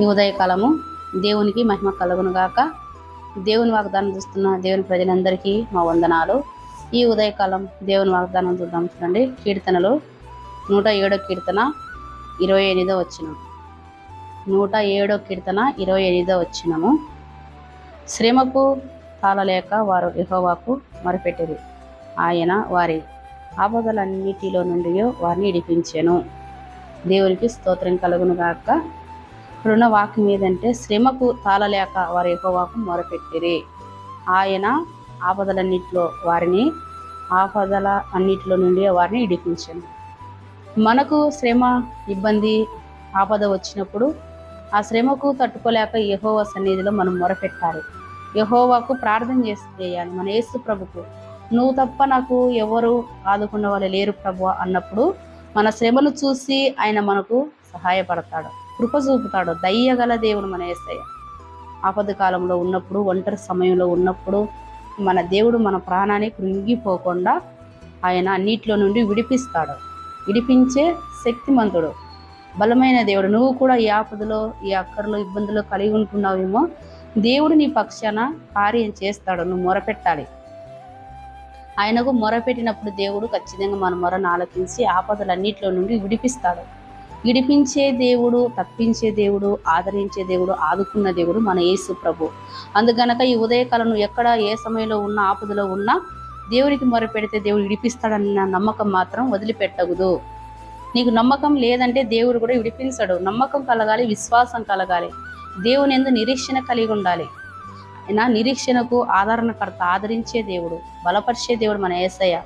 ఈ ఉదయకాలము దేవునికి మహిమ కలుగునుగాక దేవుని వాగ్దానం చూస్తున్న దేవుని ప్రజలందరికీ మా వందనాలు. ఈ ఉదయకాలం దేవుని వాగ్దానం చూద్దాం చూడండి. కీర్తనలు నూట ఏడో కీర్తన ఇరవై ఎనిమిదో వచ్చిన నూట ఏడో కీర్తన ఇరవై ఎనిమిదో వచ్చినము శ్రమకు తాళలేక వారు యహోవాకు మొరపెట్టిరి. ఆయన వారి ఆపదలన్నిటిలో నుండి వారిని ఇడిపించాను. దేవునికి స్తోత్రం కలుగును గాక వాక్యం ఏదంటే శ్రమకు తాళలేక వారి యహోవాకు మొరపెట్టిరి. ఆయన ఆపదలన్నిటిలో వారిని ఆపదల అన్నిటిలో నుండి వారిని ఇడిపించను మనకు శ్రమ ఇబ్బంది ఆపద వచ్చినప్పుడు ఆ శ్రమకు తట్టుకోలేక యహోవా సన్నిధిలో మనం మొరపెట్టాలి. యహోవాకు ప్రార్థన చేసి చేయాలి. మన యేసు ప్రభుకు నువ్వు తప్ప నాకు ఎవరు ఆదుకున్న వాళ్ళు లేరు ప్రభు అన్నప్పుడు మన శ్రమను చూసి ఆయన మనకు సహాయపడతాడు. కృప చూపుతాడు దయ్యగల దేవుడు మన ఏసయ్య. ఆపద కాలంలో ఉన్నప్పుడు ఒంటరి సమయంలో ఉన్నప్పుడు మన దేవుడు మన ప్రాణాన్ని కృంగిపోకుండా ఆయన నీటిలో నుండి విడిపిస్తాడు. విడిపించే శక్తిమంతుడు. బలమైన దేవుడు. నువ్వు కూడా ఈ ఆపదలో ఈ అక్కర్లో ఇబ్బందులు కలిగి ఉంటున్నావేమో? దేవుడు నీ పక్షాన కార్యం చేస్తాడు. నువ్వు మొరపెట్టాలి. ఆయనకు మొరపెట్టినప్పుడు దేవుడు ఖచ్చితంగా మన మొరను ఆలకించి ఆపదలన్నిటిలో నుండి విడిపిస్తాడు. విడిపించే దేవుడు తప్పించే దేవుడు ఆదరించే దేవుడు ఆదుకున్న దేవుడు మన యేసు ప్రభు. అందుకనక ఈ ఉదయకాలను ఎక్కడ ఏ సమయంలో ఉన్నా ఆపదలో ఉన్నా దేవునికి మొరపెడితే దేవుడు విడిపిస్తాడన్న నమ్మకం మాత్రం వదిలిపెట్టకూడదు. నీకు నమ్మకం లేదంటే దేవుడు కూడా విడిపించడు నమ్మకం కలగాలి విశ్వాసం కలగాలి. దేవుని ఎందు నిరీక్షణ కలిగి ఉండాలి. నా నిరీక్షణకు ఆదరణకర్త ఆదరించే దేవుడు బలపరిచే దేవుడు మన ఏసయ్య.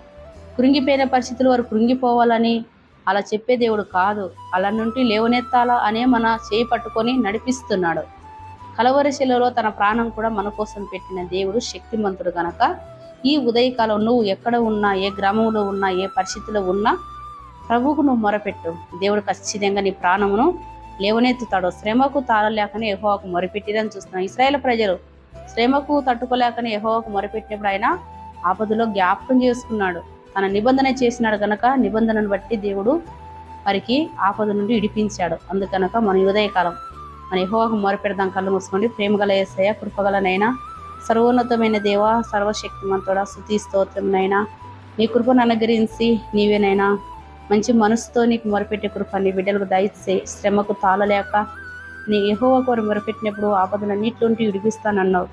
కృంగిపోయిన పరిస్థితులు వారు కృంగిపోవాలని అలా చెప్పే దేవుడు కాదు. అలా నుండి లేవనెత్తాలా అనే మన చేయి పట్టుకొని నడిపిస్తున్నాడు. కలవరిశిలలో తన ప్రాణం కూడా మన కోసం పెట్టిన దేవుడు శక్తిమంతుడు గనక ఈ ఉదయకాలం నువ్వు ఎక్కడ ఉన్నా ఏ గ్రామంలో ఉన్నా ఏ పరిస్థితిలో ఉన్నా ప్రభువుకు నువ్వు మొరపెట్టు. దేవుడు ఖచ్చితంగా నీ ప్రాణమును లేవనెత్తుతాడు. శ్రమకు తాళలేకనే యెహోవాకు మొరపెట్టిరని చూస్తున్నాం. ఇస్రాయేల్ ప్రజలు శ్రమకు తట్టుకోలేకనే యెహోవాకు మొరపెట్టినప్పుడు ఆయన ఆపదలో జ్ఞాపకం చేసుకున్నాడు. తన నిబంధన చేసినాడు కనుక నిబంధనను బట్టి దేవుడు వారికి ఆపద నుండి విడిపించాడు. అందుకనక మన ఉదయకాలం మన యహోవాకు మొరపెడదాం కళ్ళు మూసుకోండి. ప్రేమగల ఏసయ కృపగలనైనా సర్వోన్నతమైన దేవ సర్వశక్తిమంతుడా స్థుతి స్తోత్రమునైనా నీ కృపను అనుగ్రహించి నీవేనైనా మంచి మనసుతో నీకు మొరపెట్టే కృప నీ బిడ్డలకు దయచే శ్రమకు తాళలేక నీ యెహోవా కోరు మొరపెట్టినప్పుడు ఆపదలన్నిట్లుంటి విడిపిస్తానన్నావు.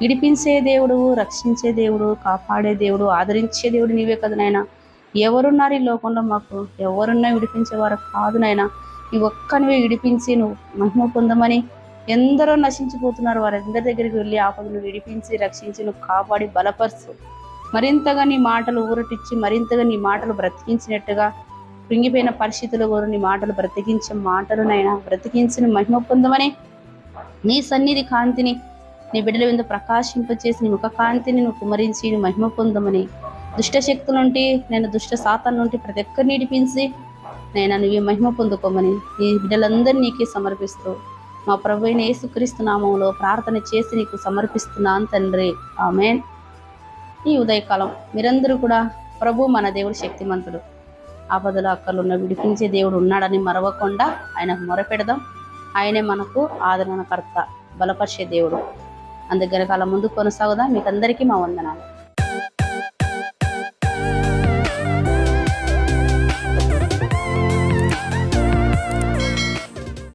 విడిపించే దేవుడు రక్షించే దేవుడు కాపాడే దేవుడు ఆదరించే దేవుడు నీవే కదా నాయన. ఎవరున్నారు ఈ లోకంలో మాకు? ఎవరున్నా విడిపించేవారు కాదు నాయన. నీ ఒక్కనివే విడిపించి నువ్వు మహిమ పొందమని ఎందరో నశించిపోతున్నారు. వారందరి దగ్గరికి వెళ్ళి ఆపదను విడిపించి రక్షించి నువ్వు కాపాడి బలపరుచు మరింతగా నీ మాటలు ఊరటిచ్చి మరింతగా నీ మాటలు బ్రతికించినట్టుగా కృంగిపోయిన పరిస్థితులు కూడా నీ మాటలు బ్రతికించే మాటలునైనా బ్రతికించిన మహిమ పొందమని నీ సన్నిధి కాంతిని నీ బిడ్డల మీద ప్రకాశింపచేసి నీ ముఖకాంతిని నువ్వు కుమరించి నీ మహిమ పొందమని దుష్ట శక్తుల నుండి నేను దుష్ట సాతాన్ నుండి ప్రతి ఒక్కరిని నిడిపించి నేను నువ్వు మహిమ పొందుకోమని నీ బిడ్డలందరినీ నీకే సమర్పిస్తూ మా ప్రభు అయిన యేసుక్రీస్తు నామంలో ప్రార్థన చేసి నీకు సమర్పిస్తున్నాను తండ్రి. ఆమెన్. ఈ ఉదయకాలం మీరందరూ కూడా ప్రభు మన దేవుడు శక్తిమంతుడు. ఆపదల అక్కర్లున్న విడిపించే దేవుడు ఉన్నాడని మరవకుండా ఆయనకు మొరపెడదాం. ఆయనే మనకు ఆదరణకర్త బలపరిచే దేవుడు. అందుకని కాలం ముందు కొనసాగుదాం. మీకు అందరికీ మా వందనాలు.